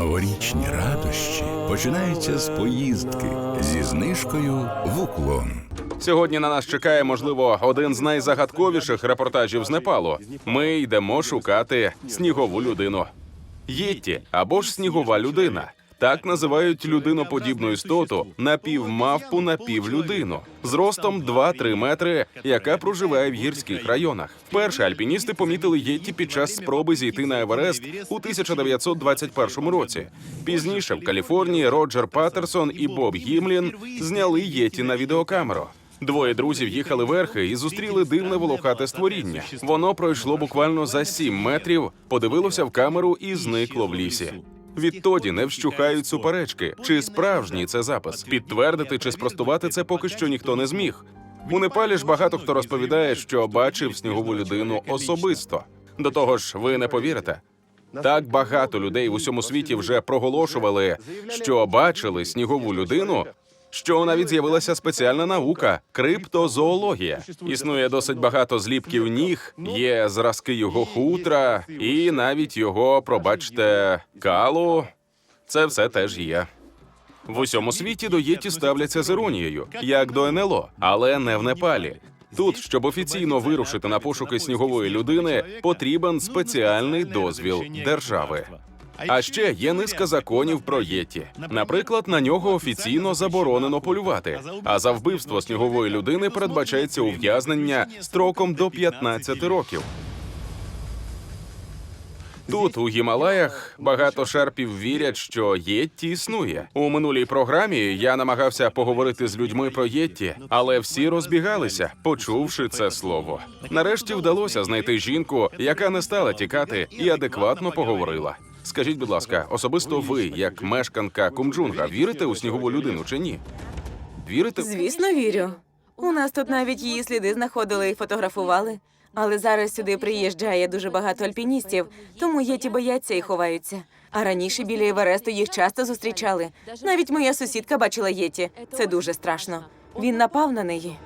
Новорічні радощі починаються з поїздки зі знижкою в уклон. Сьогодні на нас чекає, можливо, один з найзагадковіших репортажів з Непалу. Ми йдемо шукати снігову людину. Єтті або ж снігова людина. Так називають людиноподібну істоту напівмавпу напівлюдину з ростом 2-3 метри, яка проживає в гірських районах. Вперше альпіністи помітили Єтті під час спроби зійти на Еверест у 1921 році. Пізніше в Каліфорнії Роджер Паттерсон і Боб Гімлін зняли Єтті на відеокамеру. Двоє друзів їхали верхи і зустріли дивне волохате створіння. Воно пройшло буквально за сім метрів, подивилося в камеру і зникло в лісі. Відтоді не вщухають суперечки, чи справжній це запис. Підтвердити чи спростувати це поки що ніхто не зміг. У Непалі ж багато хто розповідає, що бачив снігову людину особисто. До того ж, ви не повірите. Так багато людей в усьому світі вже проголошували, що бачили снігову людину, що навіть з'явилася спеціальна наука криптозоологія. Існує досить багато зліпків ніг, є зразки його хутра, і навіть його, пробачте, калу. Це все теж є. В усьому світі до єті ставляться з іронією, як до НЛО, але не в Непалі. Тут, щоб офіційно вирушити на пошуки снігової людини, потрібен спеціальний дозвіл держави. А ще є низка законів про єті. Наприклад, на нього офіційно заборонено полювати. А за вбивство снігової людини передбачається ув'язнення строком до 15 років. Тут, у Гімалаях, багато шерпів вірять, що Єтті існує. У минулій програмі я намагався поговорити з людьми про Єтті, але всі розбігалися, почувши це слово. Нарешті вдалося знайти жінку, яка не стала тікати і адекватно поговорила. Скажіть, будь ласка, особисто ви, як мешканка Кумджунга, вірите у снігову людину чи ні? Вірите? Звісно, вірю. У нас тут навіть її сліди знаходили і фотографували. Але зараз сюди приїжджає дуже багато альпіністів, тому єті бояться і ховаються. А раніше біля Евересту їх часто зустрічали. Навіть моя сусідка бачила єті. Це дуже страшно. Він напав на неї.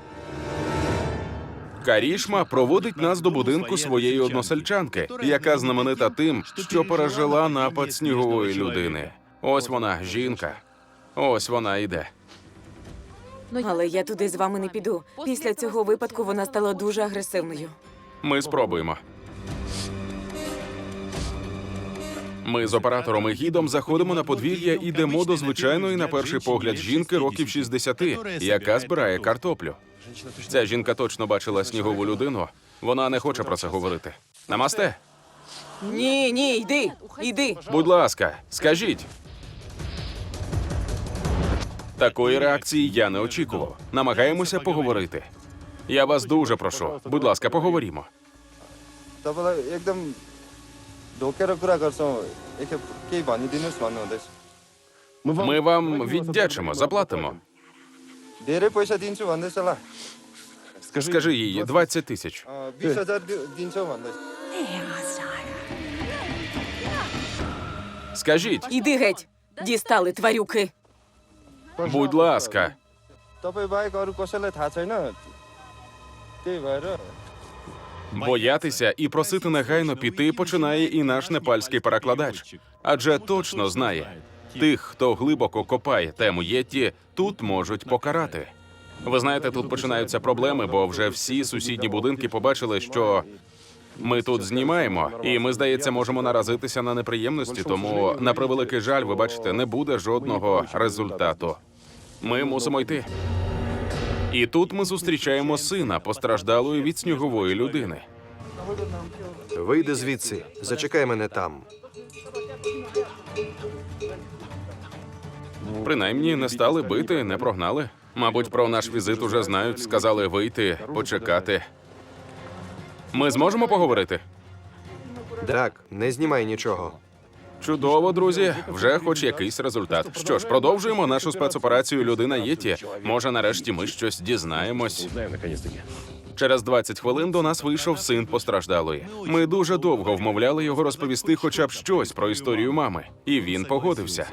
Карішма проводить нас до будинку своєї односельчанки, яка знаменита тим, що пережила напад снігової людини. Ось вона, жінка. Ось вона йде. Але я туди з вами не піду. Після цього випадку вона стала дуже агресивною. Ми спробуємо. Ми з оператором і гідом заходимо на подвір'я і йдемо до звичайної, на перший погляд, жінки років 60, яка збирає картоплю. Ця жінка точно бачила снігову людину. Вона не хоче про це говорити. Намасте? Ні, ні, йди, йди. Будь ласка, скажіть. Такої реакції я не очікував. Намагаємося поговорити. Я вас дуже прошу. Будь ласка, поговорімо. Ми вам віддячимо, заплатимо. धेरै पैसा दिन्छु भन्दैछ ल Скажи їй 20 тисяч. अँ, बिस हजार दि- दिन्छौ भन्दैछ Скажіть, Іди геть. Дістали тварюки. будь ласка. तपाईँ बाहेक अरू कसैलाई थाहा छैन त्यही भएर Боятися і просити негайно піти починає і наш непальський перекладач, адже точно знає тих, хто глибоко копає тему Єтті, тут можуть покарати. Ви знаєте, тут починаються проблеми, бо вже всі сусідні будинки побачили, що ми тут знімаємо, і ми, здається, можемо наразитися на неприємності. Тому, на превеликий жаль, ви бачите, не буде жодного результату. Ми мусимо йти. І тут ми зустрічаємо сина постраждалої від снігової людини. Вийди звідси, зачекай мене там. Принаймні не стали бити, не прогнали. Мабуть, про наш візит уже знають, сказали вийти, почекати. Ми зможемо поговорити? Так, не знімай нічого. Чудово, друзі. Вже хоч якийсь результат. Що ж, продовжуємо нашу спецоперацію Людина Єті. Може, нарешті ми щось дізнаємось. Через 20 хвилин до нас вийшов син постраждалої. Ми дуже довго вмовляли його розповісти хоча б щось про історію мами, і він погодився.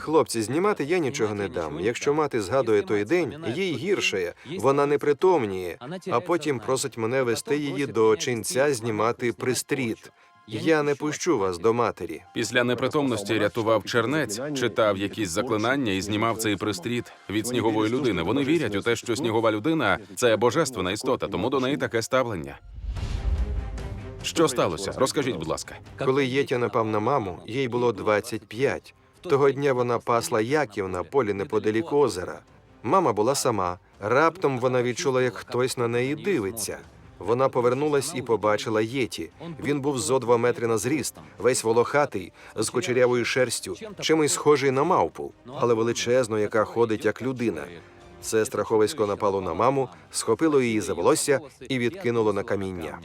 Хлопці, знімати я нічого не дам. Якщо мати згадує той день, їй гірше. Вона не притомніє, а потім просить мене вести її до чинця знімати пристріт. Я не пущу вас до матері. Після непритомності рятував чернець, читав якісь заклинання і знімав цей пристріт від снігової людини. Вони вірять у те, що снігова людина це божественна істота, тому до неї таке ставлення. Що сталося? Розкажіть, будь ласка. Коли Єтя напав на маму, їй було 25. Того дня вона пасла Яків на полі неподалік озера. Мама була сама. Раптом вона відчула, як хтось на неї дивиться. Вона повернулась і побачила Єті. Він був зо два метри на зріст, весь волохатий, з кучерявою шерстю, чимось схожий на мавпу, але величезно, яка ходить як людина. Це страховисько напало на маму, схопило її за волосся і відкинуло на каміння.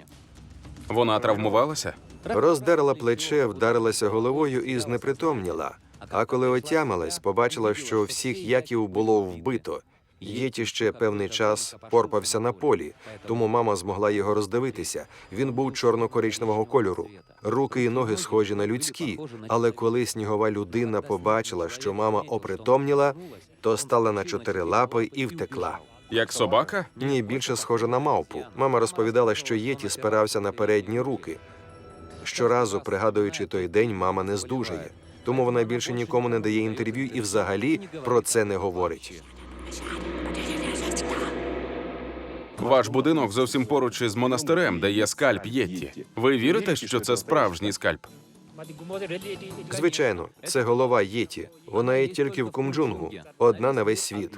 Вона травмувалася? Роздерла плече, вдарилася головою і знепритомніла. А коли отямилась, побачила, що всіх яків було вбито. Єті ще певний час порпався на полі, тому мама змогла його роздивитися. Він був чорно-коричневого кольору. Руки і ноги схожі на людські. Але коли снігова людина побачила, що мама опритомніла, то стала на чотири лапи і втекла. Як собака? Ні, більше схожа на мавпу. Мама розповідала, що Єті спирався на передні руки. Щоразу, пригадуючи той день, мама не здужає. Тому вона більше нікому не дає інтерв'ю і взагалі про це не говорить. Ваш будинок зовсім поруч із монастирем, де є скальп Єтті. Ви вірите, що це справжній скальп? Звичайно, це голова Єті. Вона є тільки в Кумджунгу, одна на весь світ.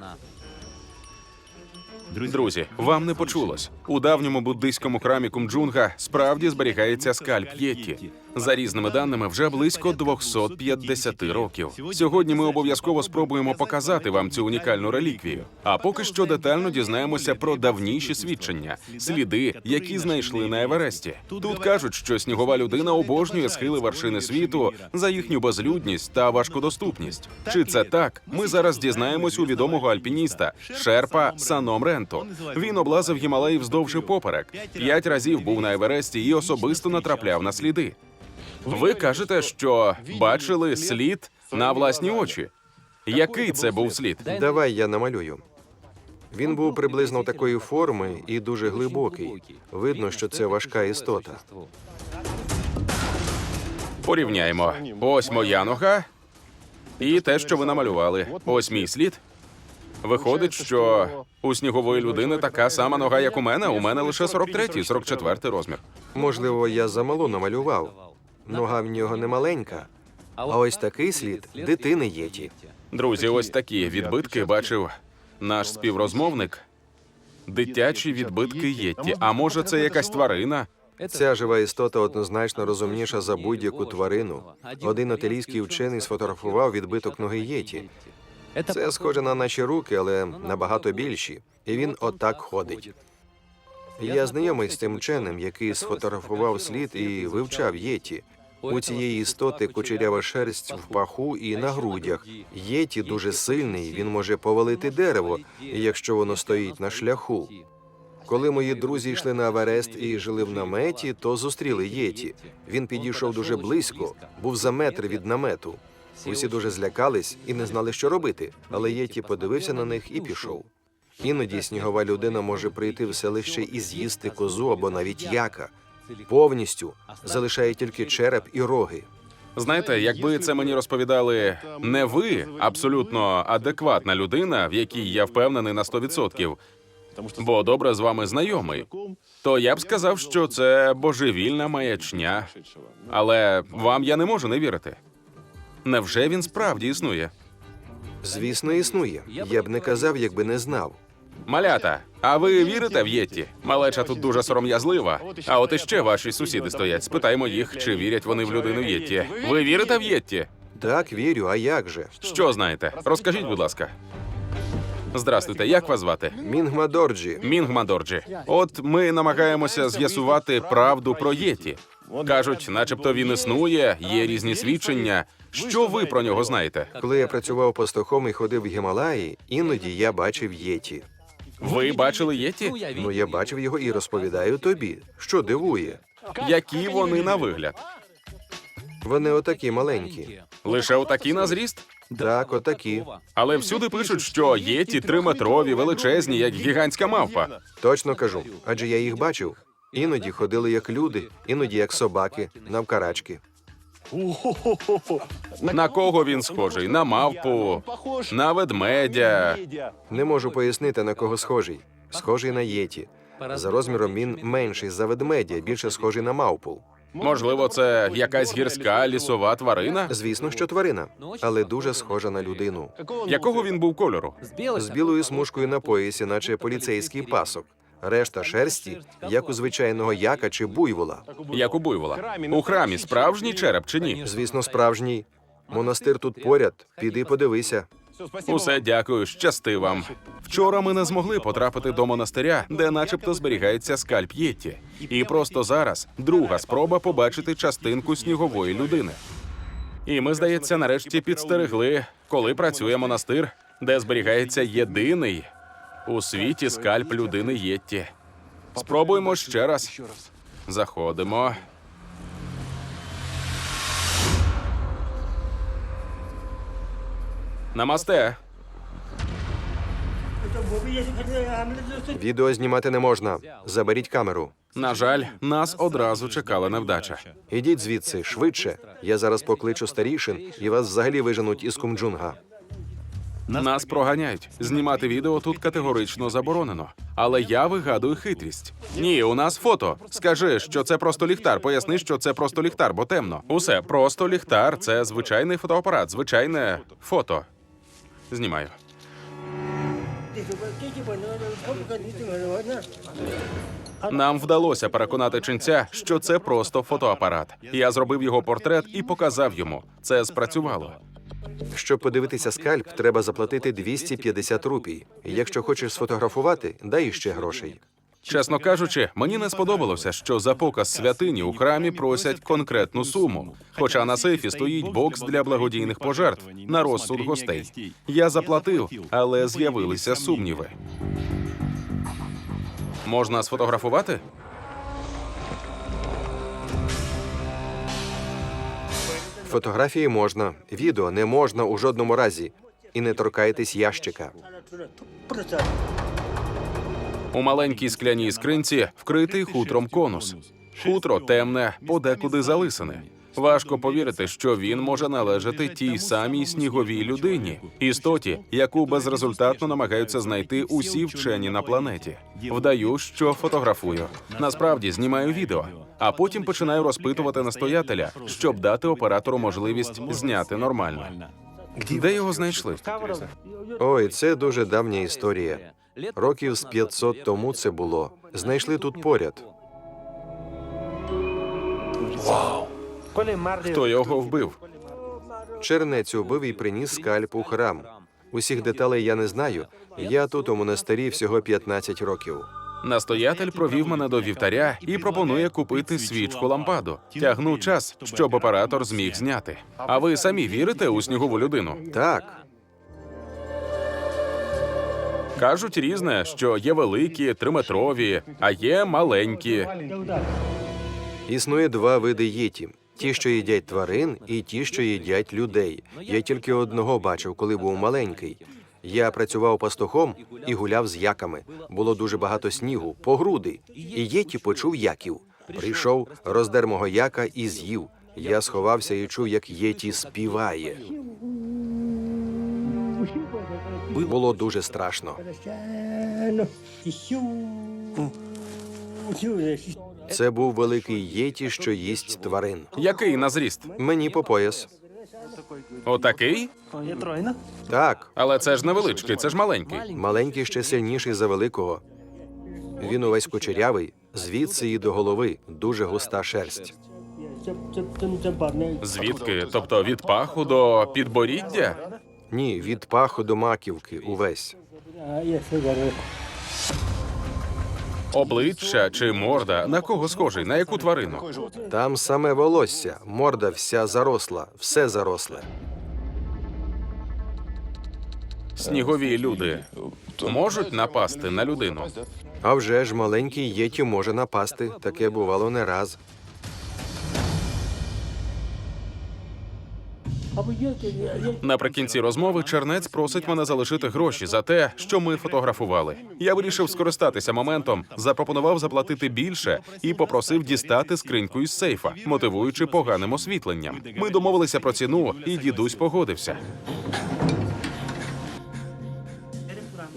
Друзі, вам не почулось. У давньому буддийському храмі Кумджунга справді зберігається скальп Єтті. За різними даними, вже близько 250 років. Сьогодні ми обов'язково спробуємо показати вам цю унікальну реліквію. А поки що детально дізнаємося про давніші свідчення, сліди, які знайшли на Евересті. Тут кажуть, що снігова людина обожнює схили вершини світу за їхню безлюдність та важкодоступність. Чи це так? Ми зараз дізнаємось у відомого альпініста Шерпа Саном Ренто. Він облазив Гімалаї вздовж поперек. П'ять разів був на Евересті і особисто натрапляв на сліди. Ви кажете, що бачили слід на власні очі. Який це був слід? Давай я намалюю. Він був приблизно такої форми і дуже глибокий. Видно, що це важка істота. Порівняємо. Ось моя нога і те, що ви намалювали. Ось мій слід. Виходить, що у снігової людини така сама нога, як у мене. У мене лише 43-й, 44-й розмір. Можливо, я замало намалював. Нога в нього не маленька. А ось такий слід дитини Єті. Друзі, ось такі відбитки бачив наш співрозмовник. Дитячі відбитки Єтті. А може, це якась тварина? Ця жива істота однозначно розумніша за будь-яку тварину. Один італійський вчений сфотографував відбиток ноги Єті. Це схоже на наші руки, але набагато більші. І він отак ходить. Я знайомий з тим вченим, який сфотографував слід і вивчав Єті. У цієї істоти кучерява шерсть в паху і на грудях. Єті дуже сильний, він може повалити дерево, якщо воно стоїть на шляху. Коли мої друзі йшли на Аверест і жили в наметі, то зустріли Єті. Він підійшов дуже близько, був за метр від намету. Усі дуже злякались і не знали, що робити. Але Єті подивився на них і пішов. Іноді снігова людина може прийти в селище і з'їсти козу або навіть яка. Повністю залишає тільки череп і роги. Знаєте, якби це мені розповідали не ви, абсолютно адекватна людина, в якій я впевнений на 100%, бо добре з вами знайомий, то я б сказав, що це божевільна маячня. Але вам я не можу не вірити. Невже він справді існує? Звісно, існує. Я б не казав, якби не знав. Малята, а ви вірите в Єтті? Малеча тут дуже сором'язлива. А от іще ваші сусіди стоять. Спитаємо їх, чи вірять вони в людину Єтті. Ви вірите в Єтті? Так, вірю, а як же? Що знаєте? Розкажіть, будь ласка. Здрастуйте, як вас звати? Мінгма Дорджі. Мінг Мадорджі. От ми намагаємося з'ясувати правду про Єті. Кажуть, начебто він існує, є різні свідчення. Що ви про нього знаєте? Коли я працював пастухом і ходив в Гімалаї, іноді я бачив Єті. Ви бачили Єті? Ну, я бачив його і розповідаю тобі, що дивує. Які вони на вигляд? Вони отакі маленькі. Лише отакі на зріст? Так, отакі. Але всюди пишуть, що Єті триметрові, величезні, як гігантська мавпа. Точно кажу, адже я їх бачив. Іноді ходили як люди, іноді як собаки, навкарачки. На кого він схожий? На мавпу, на ведмедя. Не можу пояснити, на кого схожий. Схожий на єті. За розміром він менший за ведмедя, більше схожий на мавпу. Можливо, це якась гірська лісова тварина? Звісно, що тварина, але дуже схожа на людину. Якого він був кольору? З білою смужкою на поясі, наче поліцейський пасок. Решта шерсті, як у звичайного яка чи буйвола. Як у буйвола. У храмі справжній череп чи ні? Звісно, справжній. Монастир тут поряд. Піди подивися. Усе дякую, щасти вам. Вчора ми не змогли потрапити до монастиря, де начебто зберігається скальп Єтті. І просто зараз друга спроба побачити частинку снігової людини. І ми, здається, нарешті підстерегли, коли працює монастир, де зберігається єдиний у світі скальп людини Єтті. Спробуємо ще раз. Заходимо. Намасте. Відео знімати не можна. Заберіть камеру. На жаль, нас одразу чекала невдача. Ідіть звідси швидше. Я зараз покличу старішин і вас взагалі виженуть із Кумджунга. Нас проганяють. Знімати відео тут категорично заборонено. Але я вигадую хитрість. Ні, у нас фото. Скажи, що це просто ліхтар. Поясни, що це просто ліхтар, бо темно. Усе просто ліхтар. Це звичайний фотоапарат, звичайне фото. Знімаю. Нам вдалося переконати ченця, що це просто фотоапарат. Я зробив його портрет і показав йому. Це спрацювало. Щоб подивитися скальп, треба заплатити 250 рупій. Якщо хочеш сфотографувати, дай іще грошей. Чесно кажучи, мені не сподобалося, що за показ святині у храмі просять конкретну суму. Хоча на сейфі стоїть бокс для благодійних пожертв на розсуд гостей. Я заплатив, але з'явилися сумніви. Можна сфотографувати? Фотографії можна, відео не можна у жодному разі. І не торкайтесь ящика. У маленькій скляній скринці вкритий хутром конус. Хутро темне, подекуди залисане. Важко повірити, що він може належати тій самій сніговій людині, істоті, яку безрезультатно намагаються знайти усі вчені на планеті. Вдаю, що фотографую. Насправді знімаю відео, а потім починаю розпитувати настоятеля, щоб дати оператору можливість зняти нормально. Де його знайшли? Ой, це дуже давня історія. Років з 500 тому це було. Знайшли тут поряд. Хто його вбив? Чернець убив і приніс скальп у храм. Усіх деталей я не знаю. Я тут у монастирі всього 15 років. Настоятель провів мене до вівтаря і пропонує купити свічку лампаду. Тягну час, щоб оператор зміг зняти. А ви самі вірите у снігову людину? Так, Кажуть різне, що є великі, триметрові, а є маленькі. існує два види єті: ті, що їдять тварин, і ті, що їдять людей. Я тільки одного бачив, коли був маленький. Я працював пастухом і гуляв з яками. Було дуже багато снігу, по груди. І єті почув яків. Прийшов, роздер мого яка і з'їв. Я сховався і чув, як єті співає. Було дуже страшно. Це був великий єті, що їсть тварин. Який на зріст? Мені по пояс. Отакий? Так, Але це ж невеличкий, це ж маленький. маленький ще сильніший за великого. Він увесь кучерявий, звідси і до голови, дуже густа шерсть. Звідки? Тобто від паху до підборіддя? Ні, від паху до маківки, увесь. Обличчя чи морда? На кого схожий? На яку тварину? Там саме волосся, морда вся заросла, все заросле. Снігові люди можуть напасти на людину. А вже ж маленький єті може напасти. Таке бувало не раз. Наприкінці розмови чернець просить мене залишити гроші за те, що ми фотографували. Я вирішив скористатися моментом, запропонував заплатити більше і попросив дістати скриньку із сейфа, мотивуючи поганим освітленням. Ми домовилися про ціну, і дідусь погодився.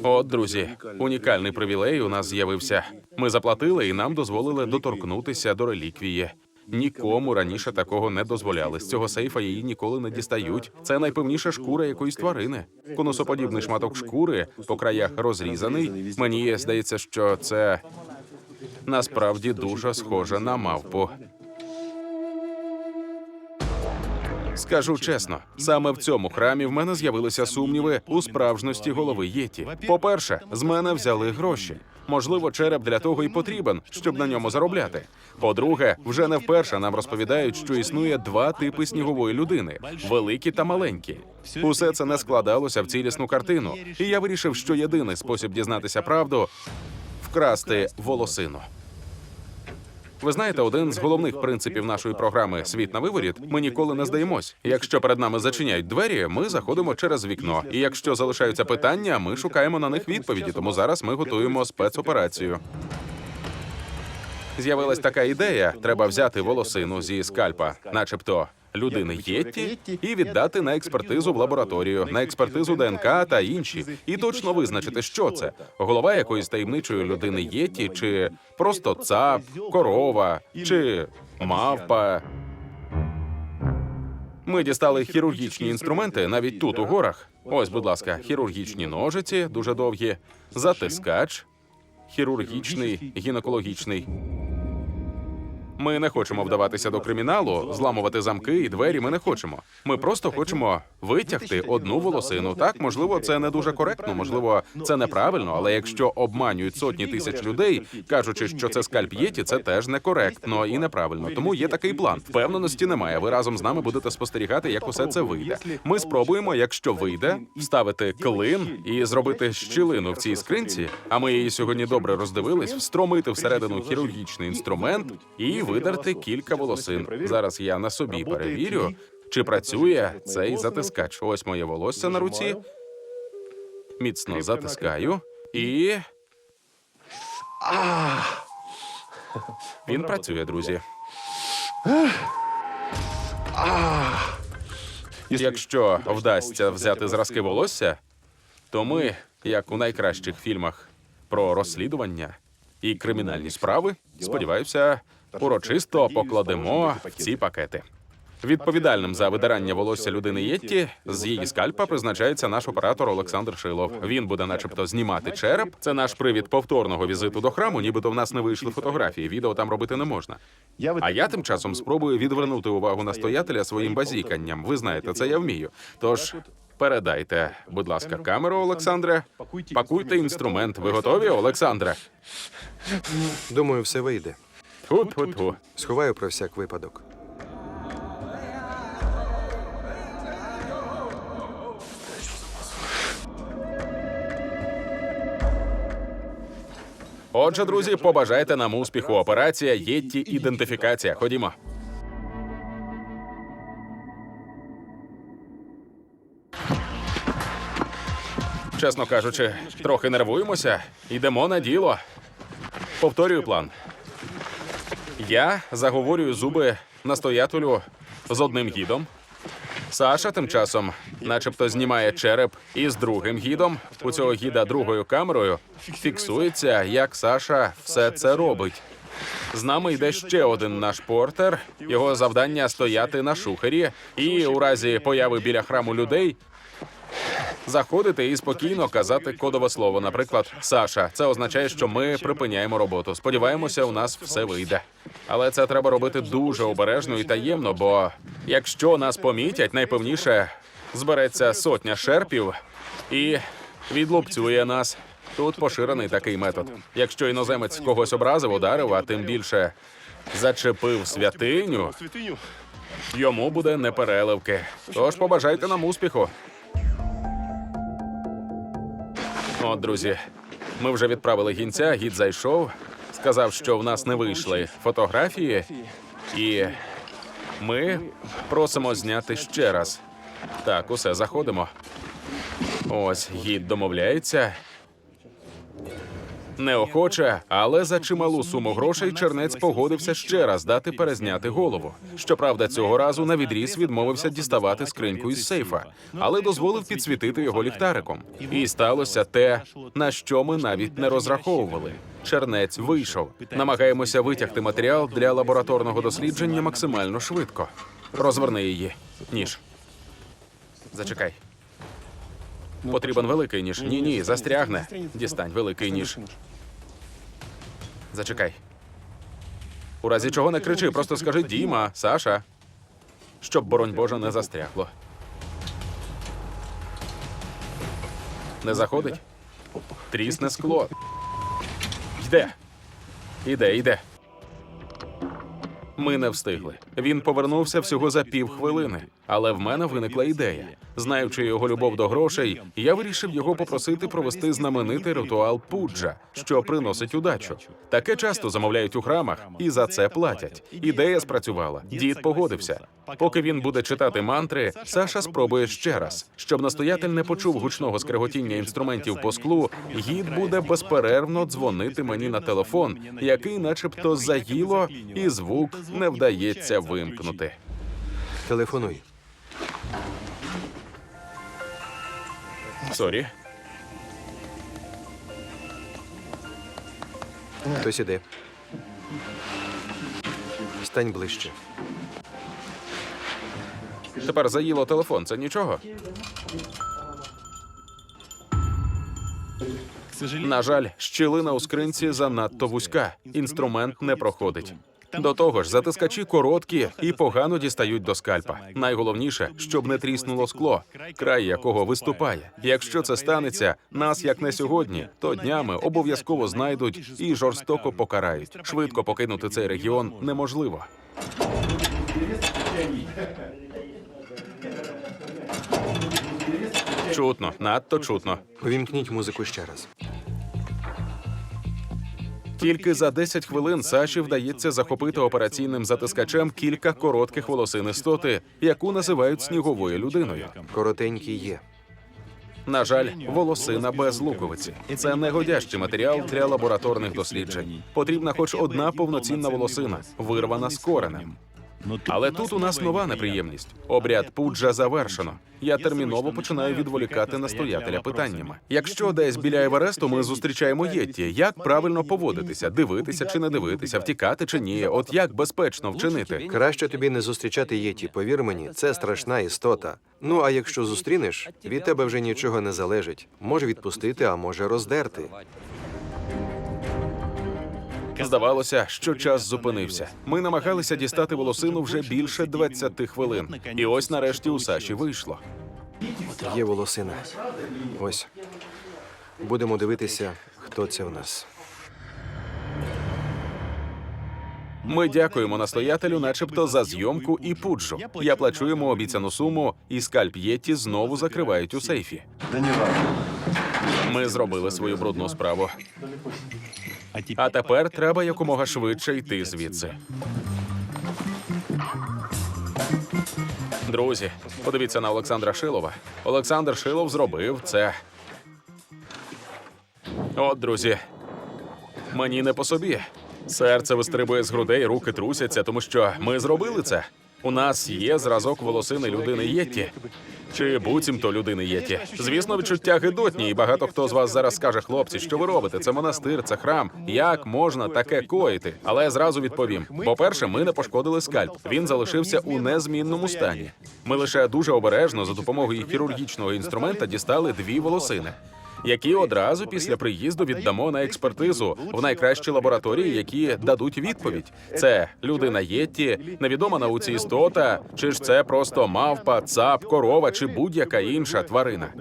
От, друзі, унікальний привілей у нас з'явився. Ми заплатили і нам дозволили доторкнутися до реліквії. Нікому раніше такого не дозволяли. З цього сейфа її ніколи не дістають. Це найпевніша шкура якоїсь тварини. Конусоподібний шматок шкури по краях розрізаний. Мені здається, що це насправді дуже схоже на мавпу. Скажу чесно, саме в цьому храмі в мене з'явилися сумніви у справжності голови Єті. По-перше, з мене взяли гроші. Можливо, череп для того і потрібен, щоб на ньому заробляти. По-друге, вже не вперше нам розповідають, що існує два типи снігової людини: великі та маленькі. Усе це не складалося в цілісну картину, і я вирішив, що єдиний спосіб дізнатися правду вкрасти волосину. Ви знаєте, один з головних принципів нашої програми Світ на виворіт. Ми ніколи не здаємось. Якщо перед нами зачиняють двері, ми заходимо через вікно. І якщо залишаються питання, ми шукаємо на них відповіді. Тому зараз ми готуємо спецоперацію. З'явилась така ідея: треба взяти волосину зі скальпа, начебто людини Єтті, і віддати на експертизу в лабораторію, на експертизу ДНК та інші, і точно визначити, що це. голова якоїсь таємничої людини Єтті, чи просто цап, корова, чи мавпа. Ми дістали хірургічні інструменти навіть тут, у горах. Ось, будь ласка, хірургічні ножиці, дуже довгі, затискач, хірургічний, гінекологічний. Ми не хочемо вдаватися до криміналу, зламувати замки і двері. Ми не хочемо. Ми просто хочемо витягти одну волосину. Так, можливо, це не дуже коректно, можливо, це неправильно, але якщо обманюють сотні тисяч людей, кажучи, що це скальп єті, це теж некоректно і неправильно. Тому є такий план. Впевненості немає. Ви разом з нами будете спостерігати, як усе це вийде. Ми спробуємо, якщо вийде, вставити клин і зробити щілину в цій скринці. А ми її сьогодні добре роздивились, встромити всередину хірургічний інструмент і видерти кілька волосин. Зараз я на собі перевірю, чи працює цей затискач. Ось моє волосся на руці. Міцно затискаю і. Він працює, друзі. Якщо вдасться взяти зразки волосся, то ми, як у найкращих фільмах про розслідування і кримінальні справи, сподіваюся, урочисто покладемо в ці пакети. Відповідальним за видирання волосся людини Єтті з її скальпа призначається наш оператор Олександр Шилов. Він буде, начебто, знімати череп. Це наш привід повторного візиту до храму, нібито в нас не вийшли фотографії. Відео там робити не можна. А я тим часом спробую відвернути увагу настоятеля своїм базіканням. Ви знаєте, це я вмію. Тож передайте, будь ласка, камеру, Олександре. Пакуйте інструмент. Ви готові, Олександре? Думаю, все вийде. Тьфу-тьфу-тьфу. Сховаю про всяк випадок. Отже, друзі, побажайте нам успіху. Операція Єтті ідентифікація. Ходімо. Чесно кажучи, трохи нервуємося. Йдемо на діло. Повторюю план. Я заговорюю зуби настоятелю з одним гідом. Саша тим часом, начебто, знімає череп із другим гідом. У цього гіда другою камерою фіксується, як Саша все це робить. З нами йде ще один наш портер. Його завдання стояти на шухері і у разі появи біля храму людей заходити і спокійно казати кодове слово. Наприклад, Саша. Це означає, що ми припиняємо роботу. Сподіваємося, у нас все вийде. Але це треба робити дуже обережно і таємно, бо якщо нас помітять, найпевніше збереться сотня шерпів і відлупцює нас. Тут поширений такий метод. Якщо іноземець когось образив, ударив, а тим більше зачепив святиню, йому буде непереливки. Тож побажайте нам успіху. От, друзі, ми вже відправили гінця, гід зайшов, сказав, що в нас не вийшли фотографії, і ми просимо зняти ще раз. Так, усе заходимо. Ось гід домовляється. Неохоче, але за чималу суму грошей чернець погодився ще раз дати перезняти голову. Щоправда, цього разу на відріз відмовився діставати скриньку із сейфа, але дозволив підсвітити його ліхтариком. І сталося те, на що ми навіть не розраховували. Чернець вийшов. Намагаємося витягти матеріал для лабораторного дослідження максимально швидко. Розверни її. Ніж. Зачекай. Потрібен великий ніж. Ні, ні, застрягне. Дістань великий ніж. Зачекай. У разі чого не кричи, просто скажи Діма, Саша. Щоб, боронь Боже, не застрягло. Не заходить? Трісне скло. Йде. Іде, йде. Ми не встигли. Він повернувся всього за півхвилини. Але в мене виникла ідея. Знаючи його любов до грошей, я вирішив його попросити провести знаменитий ритуал пуджа, що приносить удачу. Таке часто замовляють у храмах і за це платять. Ідея спрацювала. Дід погодився. Поки він буде читати мантри, Саша спробує ще раз. Щоб настоятель не почув гучного скреготіння інструментів по склу, гід буде безперервно дзвонити мені на телефон, який, начебто, заїло, і звук не вдається вимкнути. Телефонуй. Сорі. Хтось іде. Стань ближче. Тепер заїло телефон. Це нічого. На жаль, щілина у скринці занадто вузька. Інструмент не проходить. До того ж, затискачі короткі і погано дістають до скальпа. Найголовніше, щоб не тріснуло скло, край якого виступає. Якщо це станеться, нас як не сьогодні, то днями обов'язково знайдуть і жорстоко покарають. Швидко покинути цей регіон неможливо. Чутно, надто чутно. Увімкніть музику ще раз. Тільки за 10 хвилин Саші вдається захопити операційним затискачем кілька коротких волосин істоти, яку називають сніговою людиною. Коротенькі є. На жаль, волосина без луковиці. Це негодящий матеріал для лабораторних досліджень. Потрібна хоч одна повноцінна волосина, вирвана з коренем. Але тут у нас нова неприємність. Обряд пуджа завершено. Я терміново починаю відволікати настоятеля питаннями. Якщо десь біля Евересту ми зустрічаємо Єтті, як правильно поводитися, дивитися чи не дивитися, втікати чи ні? От як безпечно вчинити? Краще тобі не зустрічати єті, повір мені, це страшна істота. Ну а якщо зустрінеш, від тебе вже нічого не залежить. Може відпустити, а може роздерти. Здавалося, що час зупинився. Ми намагалися дістати волосину вже більше 20 хвилин. І ось нарешті у Саші вийшло. Є волосина. Ось. Будемо дивитися, хто це в нас. Ми дякуємо настоятелю, начебто, за зйомку і пуджу. Я плачу йому обіцяну суму, і скальп Єтті знову закривають у сейфі. Ми зробили свою брудну справу. А тепер треба якомога швидше йти звідси. Друзі, подивіться на Олександра Шилова. Олександр Шилов зробив це. От, друзі, мені не по собі. Серце вистрибує з грудей, руки трусяться, тому що ми зробили це. У нас є зразок волосини людини Єтті. Чи буцімто людини є ті. Звісно, відчуття гидотні, і багато хто з вас зараз скаже, хлопці, що ви робите? Це монастир, це храм. Як можна таке коїти? Але зразу відповім: по-перше, ми не пошкодили скальп. Він залишився у незмінному стані. Ми лише дуже обережно за допомогою хірургічного інструмента дістали дві волосини. Які одразу після приїзду віддамо на експертизу в найкращі лабораторії, які дадуть відповідь: це людина Єтті, невідома науці істота, чи ж це просто мавпа, цап, корова чи будь-яка інша тварина.